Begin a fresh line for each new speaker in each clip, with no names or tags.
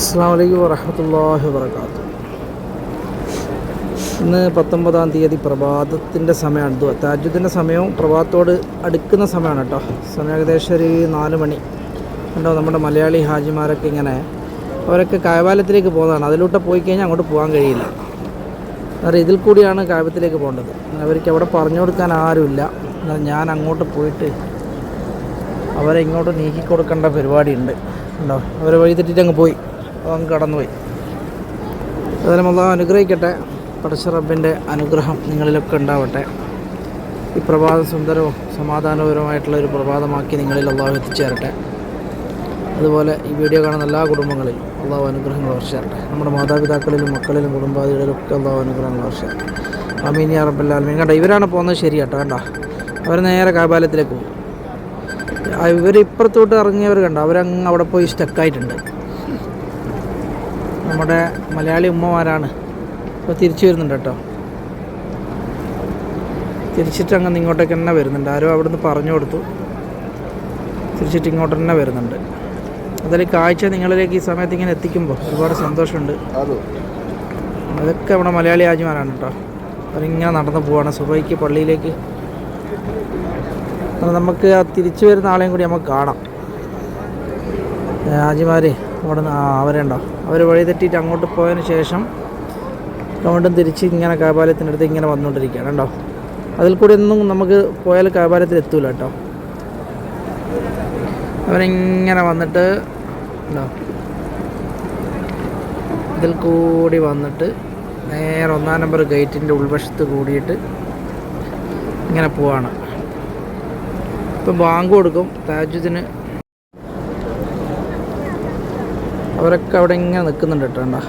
അസ്സാം വലൈക്കും വറഹമത്തല്ലാഹി വാത്തു ഇന്ന് പത്തൊമ്പതാം തീയതി പ്രഭാതത്തിന്റെ സമയമാണ്. താജുദിന്റെ സമയവും പ്രഭാതത്തോട് അടുക്കുന്ന സമയമാണ് കേട്ടോ. സമയം ഏകദേശം ഒരു നാല് മണി. ഉണ്ടോ നമ്മുടെ മലയാളി ഹാജിമാരൊക്കെ ഇങ്ങനെ അവരൊക്കെ കായവാലത്തിലേക്ക് പോകുന്നതാണ്. അതിലൂടെ പോയി കഴിഞ്ഞാൽ അങ്ങോട്ട് പോകാൻ കഴിയില്ല. കാരണം ഇതിൽ കൂടിയാണ് കായബത്തിലേക്ക് പോകേണ്ടത്. അവർക്ക് അവിടെ പറഞ്ഞു കൊടുക്കാൻ ആരുമില്ല. ഞാൻ അങ്ങോട്ട് പോയിട്ട് അവരെ ഇങ്ങോട്ട് നീക്കി കൊടുക്കേണ്ട പരിപാടിയുണ്ട്. ഉണ്ടോ അവരെ വഴി തെറ്റിയിട്ട് അങ്ങ് പോയി. അങ്ങ് കടന്നുപോയി. ഏതായാലും അള്ളാഹു അനുഗ്രഹിക്കട്ടെ. പടച്ച റബ്ബിന്റെ അനുഗ്രഹം നിങ്ങളിലൊക്കെ ഉണ്ടാവട്ടെ. ഈ പ്രഭാതം സുന്ദരവും സമാധാനപരവുമായിട്ടുള്ള ഒരു പ്രഭാതമാക്കി നിങ്ങളിൽ അള്ളാഹു എത്തിച്ചേരട്ടെ. അതുപോലെ ഈ വീഡിയോ കാണുന്ന എല്ലാ കുടുംബങ്ങളിലും അള്ളാഹു അനുഗ്രഹങ്ങൾ വർഷിച്ചേരട്ടെ നമ്മുടെ മാതാപിതാക്കളിലും മക്കളിലും കുടുംബാദികളിലും ഒക്കെ അള്ളാഹു അനുഗ്രഹങ്ങൾ വർഷിച്ചേരട്ടെ റബ്ബല്ലാ അലമീൻ കണ്ട ഇവരാണ് പോകുന്നത് ശരി കേട്ടോ കണ്ട? അവർ നേരെ കാബാലത്തിലേക്ക് പോകും ഇവർ ഇപ്പുറത്തോട്ട് ഇറങ്ങിയവർ കണ്ട? അവരങ്ങ് അവിടെ പോയി സ്റ്റക്കായിട്ടുണ്ട് നമ്മുടെ മലയാളി ഉമ്മമാരാണ്. ഇപ്പോൾ തിരിച്ചു വരുന്നുണ്ട് കേട്ടോ. തിരിച്ചിട്ട് അങ്ങനെ ഇങ്ങോട്ടേക്ക് തന്നെ വരുന്നുണ്ട്. ആരോ അവിടുന്ന് പറഞ്ഞു കൊടുത്തു. തിരിച്ചിട്ട് ഇങ്ങോട്ട് തന്നെ വരുന്നുണ്ട്. അതിൽ കാഴ്ച നിങ്ങളിലേക്ക് ഈ സമയത്ത് ഇങ്ങനെ എത്തിക്കുമ്പോൾ ഒരുപാട് സന്തോഷമുണ്ട്. അതൊക്കെ നമ്മുടെ മലയാളി ആജിമാരാണ് കേട്ടോ. അവരിങ്ങനെ നടന്നു പോവാണ്. സുബൈക്ക് പള്ളിയിലേക്ക്. നമുക്ക് ആ തിരിച്ചു വരുന്ന ആളെയും കൂടി നമുക്ക് കാണാം. ഹാജിമാരെ അവിടെ നിന്ന് അവരുണ്ടോ അവർ വഴി തെറ്റിയിട്ട് അങ്ങോട്ട് പോയതിന് ശേഷം വീണ്ടും തിരിച്ച് ഇങ്ങനെ കാപാലത്തിന്റെ അടുത്ത് ഇങ്ങനെ വന്നുകൊണ്ടിരിക്കുകയാണ് കേട്ടോ അതിൽ കൂടി ഒന്നും നമുക്ക് പോയാൽ കാപാലത്തിൽ എത്തൂല കേട്ടോ. അവരിങ്ങനെ വന്നിട്ട് ഉണ്ടോ ഇതിൽ കൂടി വന്നിട്ട് നേരെ ഒന്നാം നമ്പർ ഗേറ്റിന്റെ ഉൾവശത്ത് കൂടിയിട്ട് ഇങ്ങനെ പോവാണ്. ഇപ്പം ബാങ്ക് കൊടുക്കും താജുദിന് അവരൊക്കെ അവിടെ ഇങ്ങനെ നിൽക്കുന്നുണ്ട് കേട്ടോ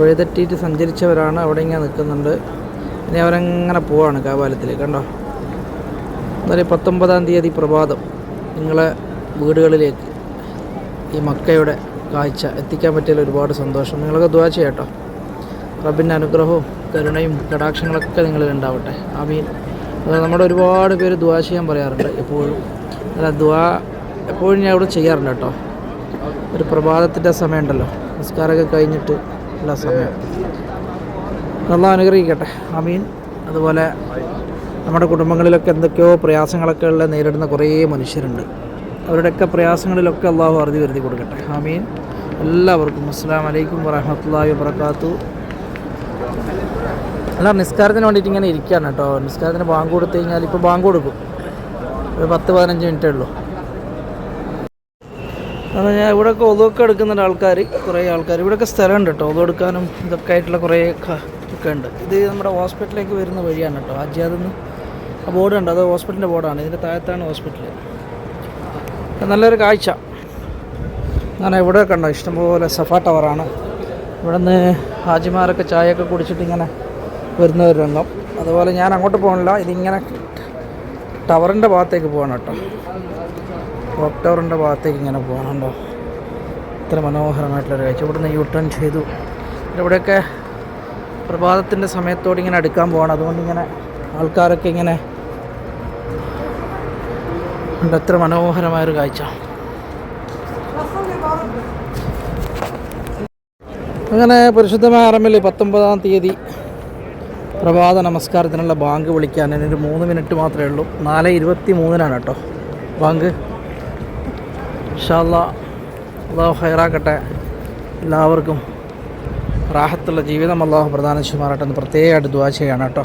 വഴിതെറ്റിയിട്ട് സഞ്ചരിച്ചവരാണ് അവിടെ ഇങ്ങനെ നിൽക്കുന്നുണ്ട്. ഇനി അവരങ്ങനെ പോവാണ് കാപാലത്തിലേക്ക് കണ്ടോ? എന്നാലും പത്തൊമ്പതാം തീയതി പ്രഭാതം. നിങ്ങളെ വീടുകളിലേക്ക് ഈ മക്കയുടെ കാഴ്ച എത്തിക്കാൻ പറ്റിയതിൽ ഒരുപാട് സന്തോഷം. നിങ്ങളൊക്കെ ദ്വാ ചെയ്യട്ടോ റബ്ബിന്റെ അനുഗ്രഹവും കരുണയും കടാക്ഷങ്ങളൊക്കെ നിങ്ങളിൽ ഉണ്ടാവട്ടെ. ആമീൻ. നമ്മുടെ ഒരുപാട് പേര് ദ്വാ ചെയ്യാൻ പറയാറുണ്ട് എപ്പോഴും. അല്ല ദ്വാ എപ്പോഴും ഞാൻ അവിടെ ചെയ്യാറുണ്ട് കേട്ടോ. ഒരു പ്രഭാതത്തിന്റെ സമയമുണ്ടല്ലോ. നിസ്കാരമൊക്കെ കഴിഞ്ഞിട്ട് ഉള്ള സമയം. നല്ല അനുഗ്രഹിക്കട്ടെ. അമീൻ അതുപോലെ നമ്മുടെ കുടുംബങ്ങളിലൊക്കെ എന്തൊക്കെയോ പ്രയാസങ്ങളൊക്കെ ഉള്ള നേരിടുന്ന കുറേ മനുഷ്യരുണ്ട്. അവരുടെയൊക്കെ പ്രയാസങ്ങളിലൊക്കെ അള്ളാഹു അറുതി വരുത്തി കൊടുക്കട്ടെ. ആമീൻ. എല്ലാവർക്കും അസ്സാം വലൈക്കും വറഹമത്തല്ലാഹി വബർക്കാത്തു അല്ല നിസ്കാരത്തിന് വേണ്ടിയിട്ട് ഇങ്ങനെ ഇരിക്കുകയാണ് കേട്ടോ. നിസ്കാരത്തിന് ബാങ്ക് കൊടുത്തു കഴിഞ്ഞാൽ ഇപ്പോൾ ബാങ്ക് കൊടുക്കും. ഒരു പത്ത് പതിനഞ്ച് മിനിറ്റേ ഉള്ളൂ. അതാണ് ഞാൻ ഇവിടെയൊക്കെ ഒതുവൊക്കെ എടുക്കുന്നുണ്ട് ആൾക്കാർ കുറേ ആൾക്കാർ ഇവിടെയൊക്കെ സ്ഥലമുണ്ട് കേട്ടോ. ഒതു എടുക്കാനും ഇതൊക്കെ ആയിട്ടുള്ള കുറേ ഒക്കെ ഉണ്ട്. ഇത് നമ്മുടെ ഹോസ്പിറ്റലിലേക്ക് വരുന്ന വഴിയാണ് കേട്ടോ. അജ്യാദിന്ന് ആ ബോർഡ് ഉണ്ട് അത് ഹോസ്പിറ്റലിന്റെ ബോർഡാണ്. ഇതിന്റെ താഴത്താണ് ഹോസ്പിറ്റൽ നല്ലൊരു കാഴ്ച. ഞാൻ ഇവിടെ കണ്ടോ? ഇഷ്ടംപോലെ സഫ ടവറാണ്. ഇവിടെ നിന്ന് ഹാജിമാരൊക്കെ ചായയൊക്കെ കുടിച്ചിട്ട് ഇങ്ങനെ വരുന്ന ഒരു രംഗം. അതുപോലെ ഞാൻ അങ്ങോട്ട് പോകണില്ല. ഇതിങ്ങനെ ടവറിന്റെ ഭാഗത്തേക്ക് പോകണം കേട്ടോ. ക്ലോക്ക് ടവറിന്റെ ഭാഗത്തേക്ക് ഇങ്ങനെ പോകണുണ്ടോ ഇത്ര മനോഹരമായിട്ടുള്ളൊരു കാഴ്ച. ഇവിടുന്ന് യു ടേൺ ചെയ്തു ഇവിടെയൊക്കെ പ്രഭാതത്തിന്റെ സമയത്തോട് ഇങ്ങനെ അടുക്കാൻ പോകണം അതുകൊണ്ട് ഇങ്ങനെ ആൾക്കാരൊക്കെ ഇങ്ങനെ ഉണ്ട്. എത്ര മനോഹരമായൊരു കാഴ്ച. അങ്ങനെ പരിശുദ്ധമായ അറമ്മിൽ പത്തൊമ്പതാം തീയതി പ്രഭാത നമസ്കാരത്തിനുള്ള ബാങ്ക് വിളിക്കാൻ. ഒരു മൂന്ന് മിനിറ്റ് മാത്രമേ ഉള്ളൂ. നാല് ഇരുപത്തി മൂന്നിനാണ് കേട്ടോ ബാങ്ക്. ഇൻഷാല്ലാ അള്ളാഹു ഹൈറാക്കട്ടെ. എല്ലാവർക്കും റാഹത്തുള്ള ജീവിതം അള്ളാഹു പ്രധാനം എന്ന് പ്രത്യേകമായിട്ട് ദുവാ ചെയ്യാണ് കേട്ടോ.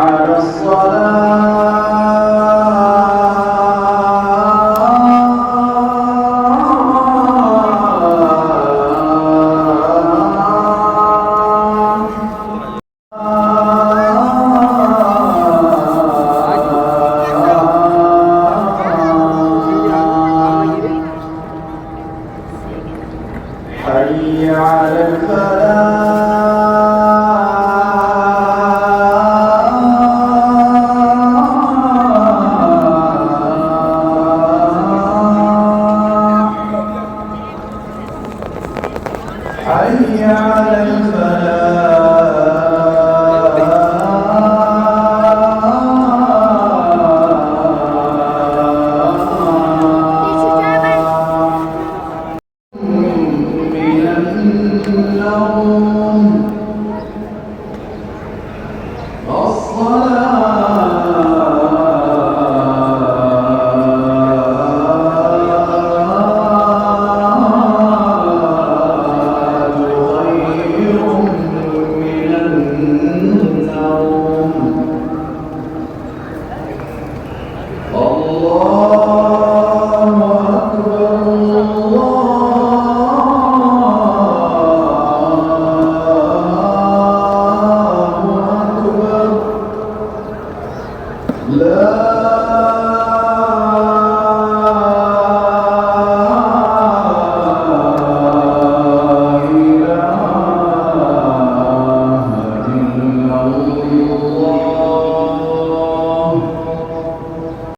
على الصلاة